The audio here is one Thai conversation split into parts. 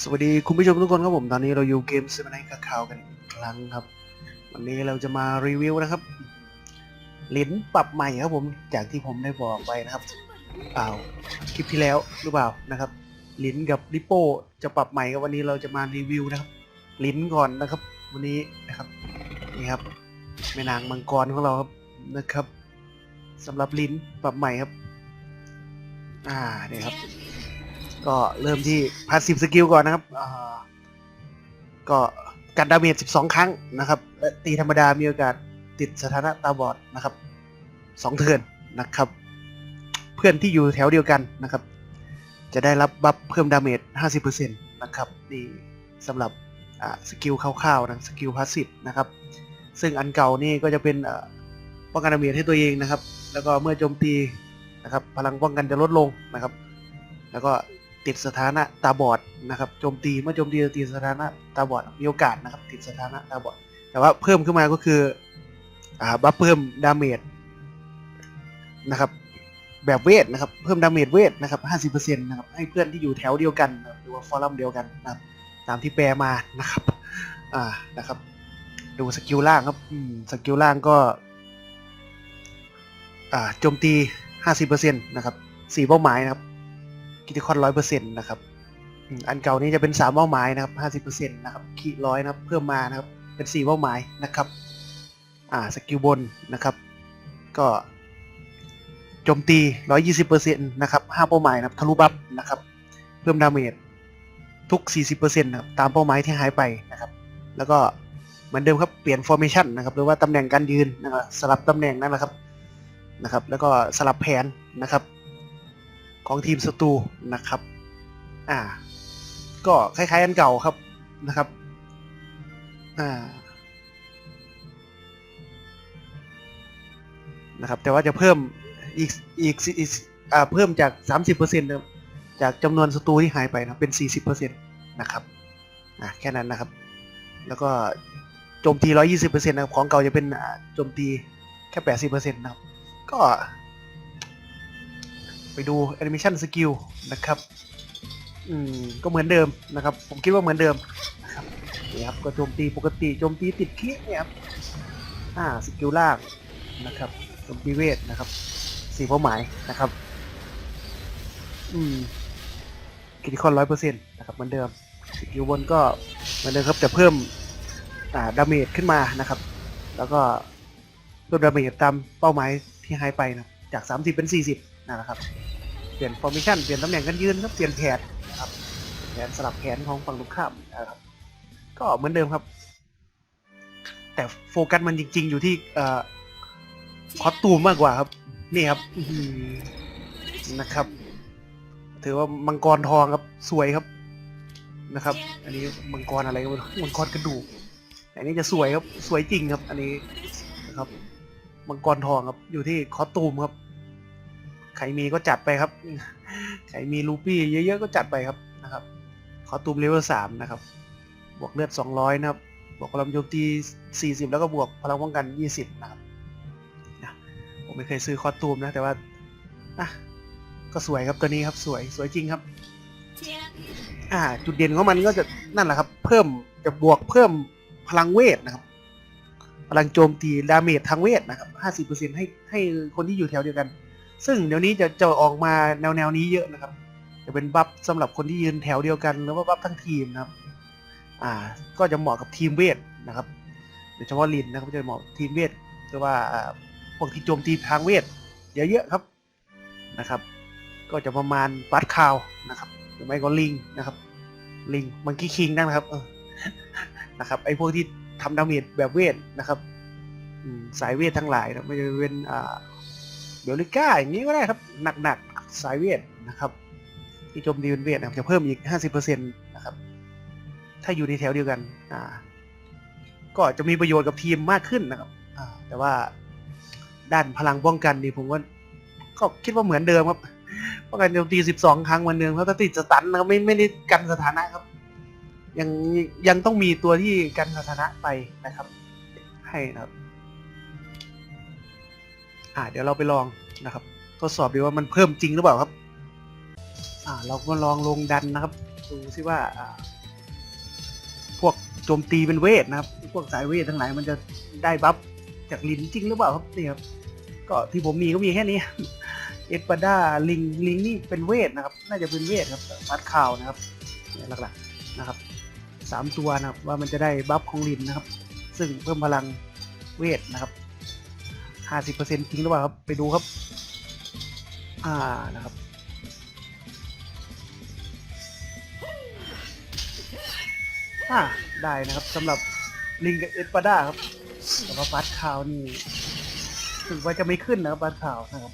สวัสดีคุณผู้ชมทุกคนครับผมตอนนี้เราอยู่เกมเซเว่นไนท์ข่าวกันอีกครั้งครับ วันนี้เราจะมารีวิวนะครับลิ้นปรับใหม่ครับผมจากที่ผมได้บอกไปนะครับเปล่าคลิปที่แล้วหรือเปล่านะครับลิ้นกับลิโป้จะปรับใหม่ครับวันนี้เราจะมารีวิวนะครับ ลิ้นก่อนนะครับ วันนี้นะครับนี่ครับแม่นางมังกรของเราครับนะครับสำหรับลิ้นปรับใหม่ครับ อ่าเนี่ยครับ ก็เริ่มที่พาสซีฟสกิลก่อนนะครับอ่าก็กันดาเมจ 12 ครั้งนะครับและตีธรรมดามีโอกาสติดสถานะตาบอดนะครับสองเทิร์นนะครับ เพื่อนที่อยู่แถวเดียวกันนะครับ จะได้รับบัฟเพิ่มดาเมจ 50%นะครับนี่สำหรับอ่าสกิลคร่าวๆนะสกิลพาสซีฟนะครับ ซึ่งอันเก่านี่ก็จะเป็นอ่าป้องกันดาเมจให้ตัวเองนะครับ แล้วก็เมื่อโจมตีนะครับ พลังป้องกันจะลดลงนะครับ แล้วก็ ติดสถานะตาบอดนะครับโจมตีเมื่อโจมตีติดสถานะตาบอดมีโอกาสนะครับ ติดสถานะตาบอด แต่ว่าเพิ่มขึ้นมาก็คืออ่าบัฟเพิ่มดาเมจนะครับ แบบเวทนะครับเพิ่มดาเมจเวทนะครับ 50%นะครับให้เพื่อนที่อยู่แถวเดียวกัน หรือว่าฟอรัมเดียวกันนะครับตามที่แปลมานะครับอ่านะครับ ดูสกิลล่างครับสกิลล่างก็อ่าโจมตี 50%นะครับสี่เป้าหมายนะครับ กิติคอนร้อยเปอร์เซ็นต์นะครับอันเก่านี้จะเป็นสามเป้าหมายนะครับห้าสิบเปอร์เซ็นต์นะครับขีร้อยนะครับเพิ่มมานะครับเป็นสี่เป้าหมายนะครับอ่าสกิลบนนะครับก็โจมตีร้อยยี่สิบเปอร์เซ็นต์นะครับห้าเป้าหมายนะครับทะลุบัฟนะครับ เพิ่มดาเมจทุกสี่สิบเปอร์เซ็นต์นะครับตามเป้าหมายที่หายไปนะครับ แล้วก็เหมือนเดิมครับเปลี่ยนฟอร์เมชันนะครับหรือว่าตำแหน่งการยืนนะครับสลับตำแหน่งนั่นแหละครับนะครับ แล้วก็สลับแผนนะครับ ของทีมศัตรูนะครับ อ่า ก็คล้ายๆกันเก่าครับนะครับ อ่า นะครับ แต่ว่าจะเพิ่มอีกอีกอีกอ่าเพิ่มจาก 30%นะครับจากจำนวนศัตรูที่หายไปนะเป็น 40%นะครับ อ่าแค่นั้นนะครับ แล้วก็โจมตี 120%นะครับ ของเก่าจะเป็นอ่าโจมตีแค่ 80%นะครับ ก็ ไปดูแอนิเมชันสกิลนะครับ อืม ก็เหมือนเดิมนะครับ ผมคิดว่าเหมือนเดิมนะครับนี่ครับก็โจมตีปกติโจมตีติดคลิเนี่ยครับอ่าสกิลล่างนะครับโจมตีเวทนะครับสี่เป้าหมายนะครับ อืมกิติคอนร้อยเปอร์เซ็นต์นะครับเหมือนเดิมสกิลบนก็เหมือนเดิมครับแต่เพิ่มอ่าดาเมจขึ้นมานะครับ แล้วก็เพิ่มดาเมจตามเป้าหมายที่หายไปนะจาก 30 เป็น 40 นั่นแหละครับ เปลี่ยนฟอร์เมชันเปลี่ยนตำแหน่งการยืนครับ เปลี่ยนแผนนะครับ แผนสลับแผนของฝั่งตรงข้ามนะครับ ก็เหมือนเดิมครับ แต่โฟกัสมันจริง ๆ อยู่ที่เอ่อคอสตูมมากกว่าครับ นี่ครับนะครับ ถือว่ามังกรทองครับ สวยครับนะครับ อันนี้มังกรอะไรก็ไม่รู้มังกรกระดูกอันนี้จะสวยครับ สวยจริงครับ อันนี้นะครับ มังกรทองครับ อยู่ที่คอสตูมครับ ใครมีก็จัดไปครับ ใครมีลูปี้เยอะๆก็จัดไปครับนะครับคอตูมเลเวลสามนะครับ บวกเลือดสองร้อยนะครับ บวกพลังโจมตีสี่สิบแล้วก็บวกพลังป้องกันยี่สิบนะครับนะผมไม่เคยซื้อคอตูมนะ แต่ว่าอะก็สวยครับตัวนี้ครับสวยสวยจริงครับ อ่า จุดเด่นของมันก็จะนั่นแหละครับ เพิ่มจะบวกเพิ่มพลังเวทนะครับ พลังโจมตีดาเมจทางเวทนะครับห้าสิบเปอร์เซ็นให้ให้คนที่อยู่แถวเดียวกัน ซึ่งเดี๋ยวนี้จะจะออกมาแนวแนวนี้เยอะนะครับ จะเป็นบัฟสำหรับคนที่ยืนแถวเดียวกันหรือว่าบัฟทั้งทีมนะครับ อ่า ก็จะเหมาะกับทีมเวทนะครับโดยเฉพาะลินนะครับจะเหมาะทีมเวทหรือว่าพวกที่โจมตีทางเวทเยอะๆครับนะครับ ก็จะประมาณบัตคาวนะครับหรือไม่ก็ลิงนะครับลิงมังกี้คิงนะครับนะครับไอ้พวกที่ทำดาเมจแบบเวทนะครับสายเวททั้งหลายนะไม่ว่าจะเป็นอ่า เบลลิก้าอย่างนี้ก็ได้ครับ หนักๆสายเวทนะครับที่โจมตีเป็นเวทนะครับจะเพิ่มอีก 50%นะครับ ถ้าอยู่ในแถวเดียวกันอ่าก็จะมีประโยชน์กับทีมมากขึ้นนะครับอ่าแต่ว่าด้านพลังป้องกันนี่ผมว่าก็คิดว่าเหมือนเดิมครับป้องกันโจมตี 12 ครั้งวันเดิมเพราะถ้าติดสตันนะครับไม่ไม่ได้กันสถานะครับ ยังยังต้องมีตัวที่กันสถานะไปนะครับ ให้นะครับ อ่าเดี๋ยวเราไปลองนะครับ ทดสอบดูว่ามันเพิ่มจริงหรือเปล่าครับ อ่า เราก็ลองลงดันนะครับ ดูซิว่าอ่า พวกโจมตีเป็นเวทนะครับ พวกสายเวททั้งหลายมันจะได้บัฟจากลินจริงหรือเปล่าครับนี่ครับ ก็ที่ผมมีก็มีแค่นี้ เอ็ดปาด้าลิงลิงนี่เป็นเวทนะครับ น่าจะเป็นเวทครับบัตข่าวนะครับเนี่ยหลักๆนะครับสามตัวนะครับว่ามันจะได้บัฟของลินนะครับ ซึ่งเพิ่มพลังเวทนะครับ ห้าสิบเปอร์เซ็นต์จริงหรือเปล่าครับ ไปดูครับ อ่านะครับ อ่าได้นะครับสำหรับลิงกับเอ็ดปาด้าครับแต่ว่าบัตข่าวนี่ถึงว่าจะไม่ขึ้นนะครับบัตข่าวนะครับ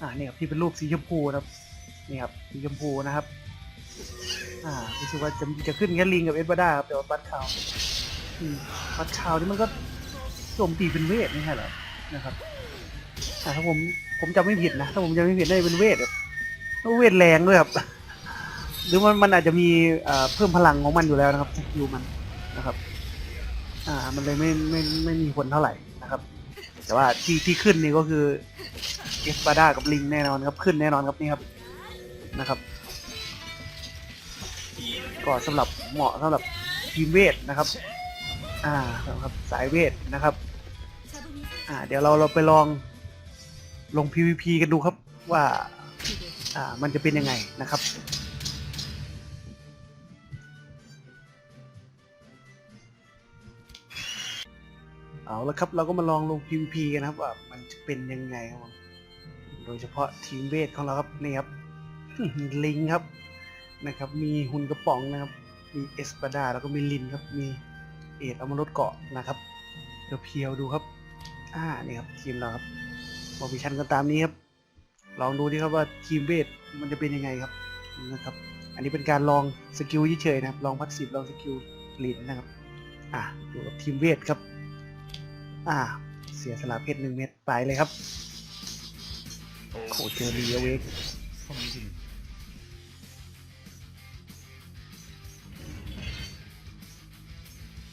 อ่านี่ครับที่เป็นรูปสีชมพูนะครับนี่ครับสีชมพูนะครับ อ่ารู้สึกว่าจะจะขึ้นแค่ลิงกับเอ็ดบาด้าครับแต่ว่าบัตคาวบัตคาวนี่มันก็โจมตีเป็นเวทไม่ใช่เหรอ นะครับอ่ถ้าผมผมจำไม่ผิดนะถ้าผมจำไม่ผิดน่าจะเป็นเวทครับเวทแรงด้วยครับ หรือมันมันอาจจะมีเพิ่มพลังของมันอยู่แล้วนะครับสกิลมันนะครับ อ่า มันเลยไม่ไม่ไม่มีผลเท่าไหร่นะครับ แต่ว่าที่ที่ขึ้นนี่ก็คือเอสบาด้ากับลิงแน่นอนครับขึ้นแน่นอนครับนี่ครับนะครับ ก็สำหรับเหมาะสำหรับทีมเวทนะครับ อ่าสำหรับสายเวทนะครับ อ่า เดี๋ยวเราเราไปลองลง PVP กันดูครับว่า อ่า มันจะเป็นยังไงนะครับ เอาละครับ เราก็มาลองลง PVP กันครับ ว่ามันจะเป็นยังไงครับผมโดยเฉพาะทีมเวทของเราครับนี่ครับ ลิงครับนะครับ มีหุ่นกระป๋องนะครับ มีเอสปาดาแล้วก็มีลินครับ มีเอ็ดเอามาลดเกาะนะครับเดี๋ยวเพียวๆดูครับ อ่านี่ครับทีมเราครับบอกวิชันกันตามนี้ครับลองดูดิครับว่าทีมเวทมันจะเป็นยังไงครับนะครับ อันนี้เป็นการลองสกิลเฉยๆนะครับ ลองพักสิบลองสกิลลินนะครับ อ่าดูกับทีมเวทครับ อ่า เสียสละเพชรหนึ่งเม็ดไปเลยครับโอ้เจอรีเวก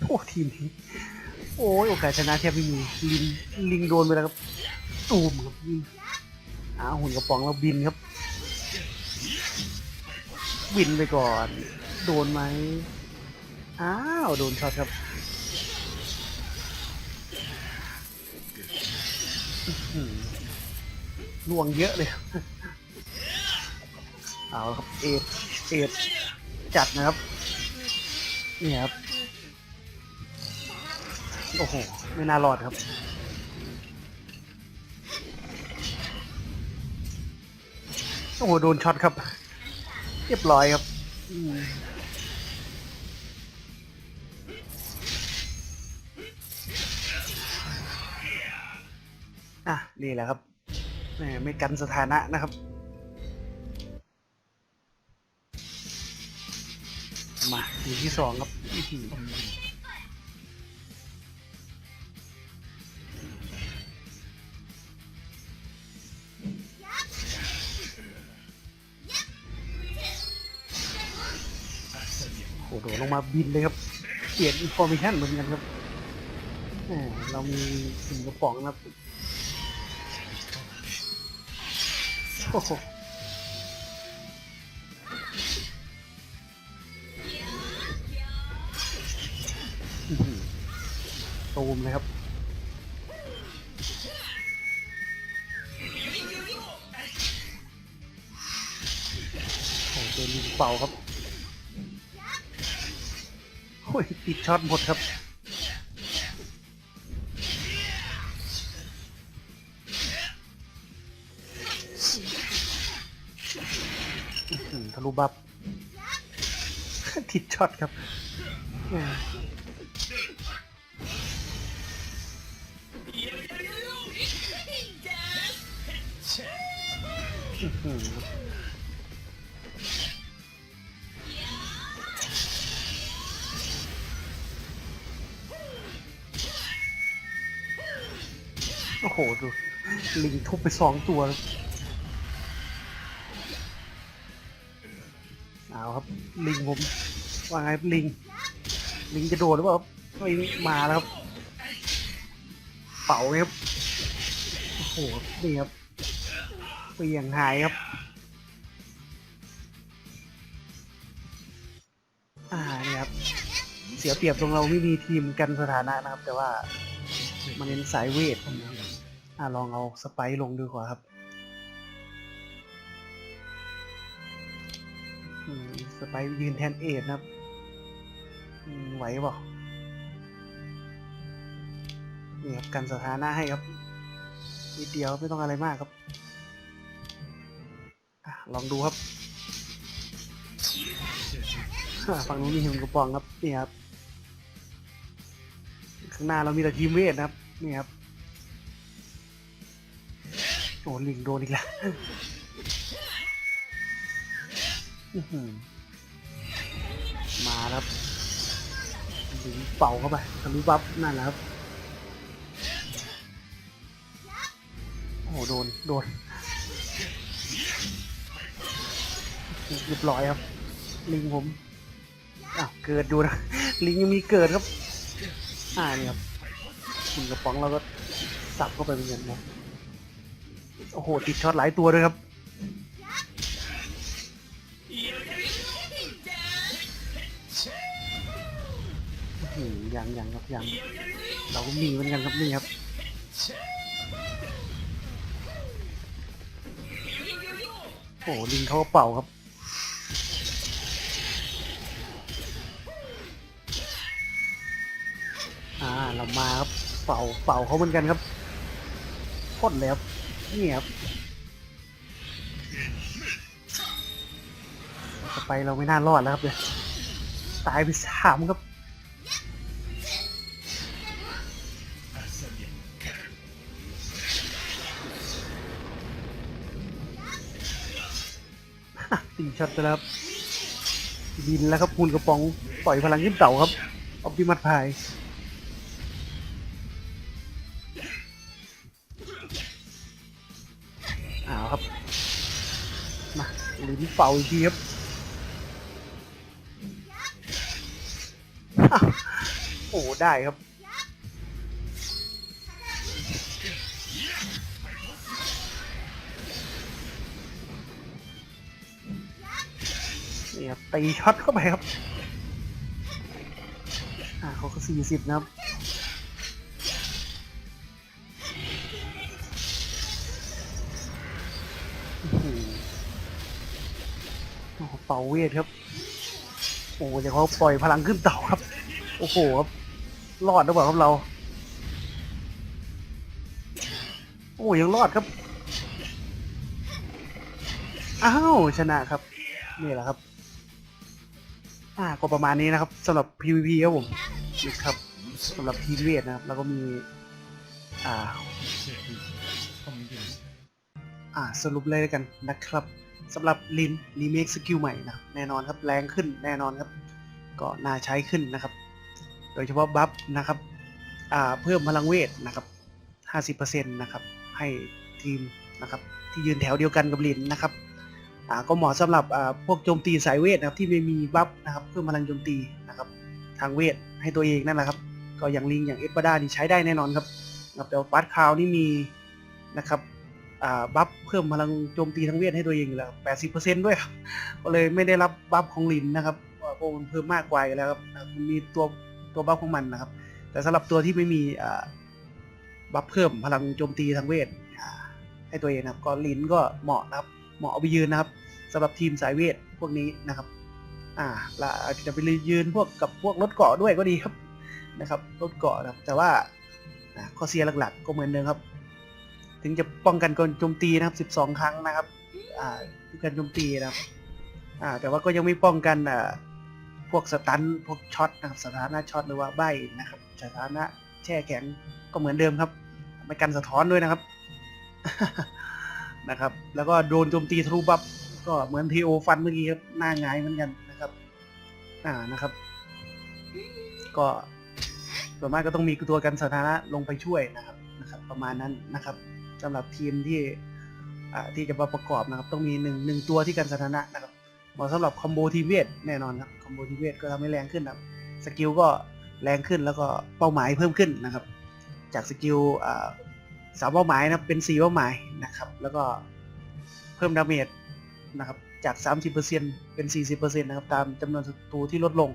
โอ้ทีมนี้ โอ้ยโอกาสชนะแทบไม่มีลิงลิงโดนไปแล้วครับตูมครับยิงอ้าวหุ่นกระป๋องเราบินครับ บินไปก่อน โดนไหมอ้าวโดนช็อตครับล่วงเยอะเลย เอาครับเอ็ดเอ็ดจัดนะครับ นี่ครับ โอ้โห ไม่น่ารอดครับ โอ้โห โดนช็อตครับ เรียบร้อยครับอะ นี่แหละครับไม่กันสถานะนะครับ มาทีที่สองครับ โดดลงมาบินเลยครับ เปลี่ยนอินโฟมิชันเหมือนกันครับเรามีสิ่งกระป๋องนะครับโอ้โหตูมเลยครับโอ้เจอลิงเป่าครับ โอ้ยติดช็อตหมดครับทะลุบับทิดช็อตครับอื หือโหดูลิงทุบไปสองตัวแล้วเอาครับลิงผมว่าไงลิง ลิงจะโดดหรือเปล่าไม่มาแล้วครับ เป่าเลยครับโอ้โหนี่ครับเปลี่ยงหายครับเสียเปรียบตรงเราไม่มีทีมกันสถานะนะครับ แต่ว่ามันเน้นสายเวทนะครับ อะลองเอาสไปร์ลงดูกว่าครับอืมสไปร์ยืนแทนเอทนะครับอืมไหวเปล่านี่ครับกันสถานะให้ครับนิดเดียวไม่ต้องอะไรมากครับอะลองดูครับฝั่งนู้นมีเห็นกระปองครับนี่ครับข้างหน้าเรามีแต่ทีมเวทนะครับนี่ครับ โอ้ลิงโดนอีกแล้วมาครับลิงเป่าเข้าไปทะลุบัฟนั่นแหละครับโอ้โหโดนโดนเรียบร้อยครับลิงผมอ้าวเกิดดูนะลิงยังมีเกิดครับอ่านี่ครับคุณกระป๋องเราก็สับเข้าไปเป็นเงินนะ โอ้โห ติดช็อตหลายตัวด้วยครับอื้อหือยังยังครับยัง เราก็มีเหมือนกันครับนี่ครับ โอ้โหลิงเขาเป่าครับอ่าเรามาครับเป่าเป่าเขาเหมือนกันครับพ่นเลยครับ นี่ครับจะไปเราไม่น่ารอดแล้วครับเนี่ยตายไปสามครับตีช็อตไปแล้วครับบินแล้วครับคูณกระป๋องปล่อยพลังขึ้นเต่าครับออปติมัสพาย เป่าอีกทีครับอ้าวโอ้ได้ครับนี่ครับตีช็อตเข้าไปครับ อ่าเขาก็สี่สิบนะครับ เป่าเวทครับ โอ้ยเขาปล่อยพลังขึ้นเต่าครับ โอ้โหครับ รอดหรือเปล่าครับเรา โอ้ยังรอดครับ อ้าวชนะครับ นี่แหละครับ อ่าก็ประมาณนี้นะครับสำหรับ PVP ครับผมนะครับสำหรับทีเวทนะครับ แล้วก็มี อ่า อ่าสรุปเลยแล้วกันนะครับ สำหรับลินรีเมคสกิลใหม่นะแน่นอนครับแรงขึ้นแน่นอนครับ ก็น่าใช้ขึ้นนะครับ โดยเฉพาะบัฟนะครับเพิ่มพลังเวทนะครับ 50%นะครับให้ทีมนะครับที่ยืนแถวเดียวกันกับลินนะครับก็เหมาะสำหรับพวกโจมตีสายเวทนะครับที่ไม่มีบัฟนะครับเพิ่มพลังโจมตีนะครับทางเวทให้ตัวเองนั่นแหละครับก็อย่างลิงอย่างเอสปาดานี่ใช้ได้แน่นอนครับกับแต่ว่าปาร์ตคาวนี่มีนะครับ บัฟเพิ่มพลังโจมตีทั้งเวทให้ตัวเองอยู่แล้ว80%ด้วยครับก็เลยไม่ได้รับบัฟของลินนะครับว่าโอ้มันเพิ่มมากกว่าอยู่แล้วครับมันมีตัวตัวบัฟของมันนะครับ แต่สำหรับตัวที่ไม่มีบัฟเพิ่มพลังโจมตีทางเวทให้ตัวเองนะครับก็ลินก็เหมาะนะครับ เหมาะเอาไปยืนนะครับสำหรับทีมสายเวทพวกนี้นะครับ อ่าและจจะไปยืนพวกกับพวกรถเกาะด้วยก็ดีครับนะครับรถเกาะนะครับแต่ว่าอ่าข้อเสียหลักๆก็เหมือนเดิมครับ ถึงจะป้องกันการโจมตีนะครับ12 ครั้งนะครับ อ่าการโจมตีนะครับ อ่า แต่ว่าก็ยังไม่ป้องกันอ่าพวกสตันพวกช็อตนะครับสถานะช็อตหรือว่าใบนะครับสถานะแช่แข็งก็เหมือนเดิมครับไม่กันสะท้อนด้วยนะครับนะครับ แล้วก็โดนโจมตีทะลุบัฟก็เหมือนทีโอฟันเมื่อกี้ครับหน้าหงายเหมือนกันนะครับ อ่านะครับ ก็ส่วนมากก็ต้องมีตัวกันสถานะลงไปช่วยนะครับนะครับ ประมาณนั้นนะครับ สำหรับทีมที่ที่จะมาประกอบนะครับ ต้องมีหนึ่งหนึ่งตัวที่กันสถานะนะครับเหมาะสำหรับคอมโบทีเวทแน่นอนครับคอมโบทีเวทก็ทำให้แรงขึ้นนะครับสกิลก็แรงขึ้นแล้วก็เป้าหมายเพิ่มขึ้นนะครับ จากสกิลสามเป้าหมายนะเป็นสี่เป้าหมายนะครับ แล้วก็เพิ่มดาเมจนะครับจาก 30%เป็น 40%นะครับตามจำนวนศัตรูที่ลดลง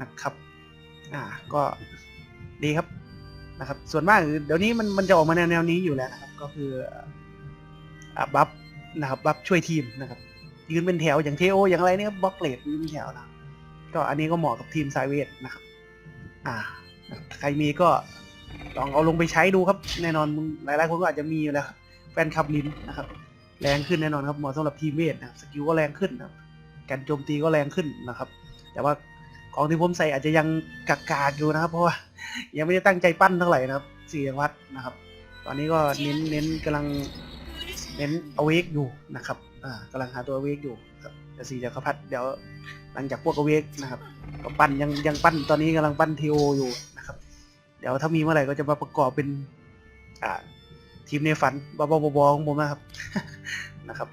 นะครับ อ่า ก็ดีครับ นะครับส่วนมากเดี๋ยวนี้มันมันจะออกมาแนวแนวนี้อยู่แล้วนะครับ ก็คืออบัฟนะครับบัฟช่วยทีมนะครับยืนเป็นแถวอย่างเทโออย่างอะไรเนี่ยบล็อกเลดยืนเป็นแถวนะก็อันนี้ก็เหมาะกับทีมสายเวทนะครับ อ่า ใครมีก็ลองเอาลงไปใช้ดูครับ แน่นอนมึงหลายๆคนก็อาจจะมีอยู่แล้วครับแฟนคลับลินนะครับ แรงขึ้นแน่นอนครับเหมาะสำหรับทีมเวทนะสกิลก็แรงขึ้นนะครับการโจมตีก็แรงขึ้นนะครับ แต่ว่าของที่ผมใส่อาจจะยังกากๆอยู่นะครับ เพราะว่า ยังไม่ได้ตั้งใจปั้นเท่าไหร่นะครับสี่วัดนะครับ ตอนนี้ก็เน้นเน้นกำลังเน้นเอาเวกอยู่นะครับอ่ากำลังหาตัวเอเวกอยู่ครับแต่สี่จักรพรรดิเดี๋ยวหลังจากพวกเอเวกนะครับก็ปั้นยังยังปั้นตอนนี้กำลังปั้นทีโออยู่นะครับ เดี๋ยวถ้ามีเมื่อไหร่ก็จะมาประกอบเป็นอ่าทีมในฝันบอบอบอของผมนะครับนะครับ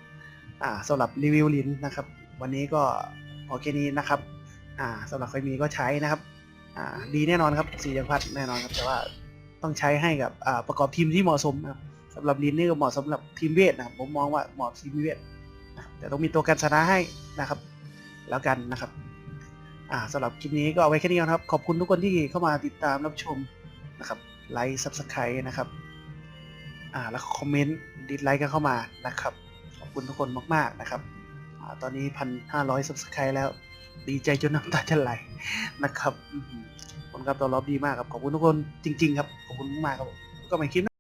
อ่าสำหรับรีวิวลินนะครับ วันนี้ก็พอแค่นี้นะครับ อ่าสำหรับใครมีก็ใช้นะครับ อ่าดีแน่นอนครับสี่จักรพรรดิแน่นอนครับ แต่ว่าต้องใช้ให้กับอ่าประกอบทีมที่เหมาะสมนะครับสำหรับลินนี่ก็เหมาะสำหรับทีมเวทนะครับผมมองว่าเหมาะทีมเวทนะแต่ต้องมีตัวกันชนะให้นะครับ แล้วกันนะครับอ่าสำหรับคลิปนี้ก็เอาไว้แค่นี้ก่อนครับ ขอบคุณทุกคนที่เข้ามาติดตามรับชมนะครับไลค์ซับสไครต์นะครับอ่าแล้วคอมเมนต์ดิสไลค์กันเข้ามานะครับ ขอบคุณทุกคนมาก ๆ นะครับอาตอนนี้พันห้าร้อยซับสไครต์แล้ว ดีใจจนน้ำตาจะไหลนะครับผลการตอบรับดีมากครับ ขอบคุณทุกคนจริง ๆ ครับ ขอบคุณมากครับ ก็ไม่คิด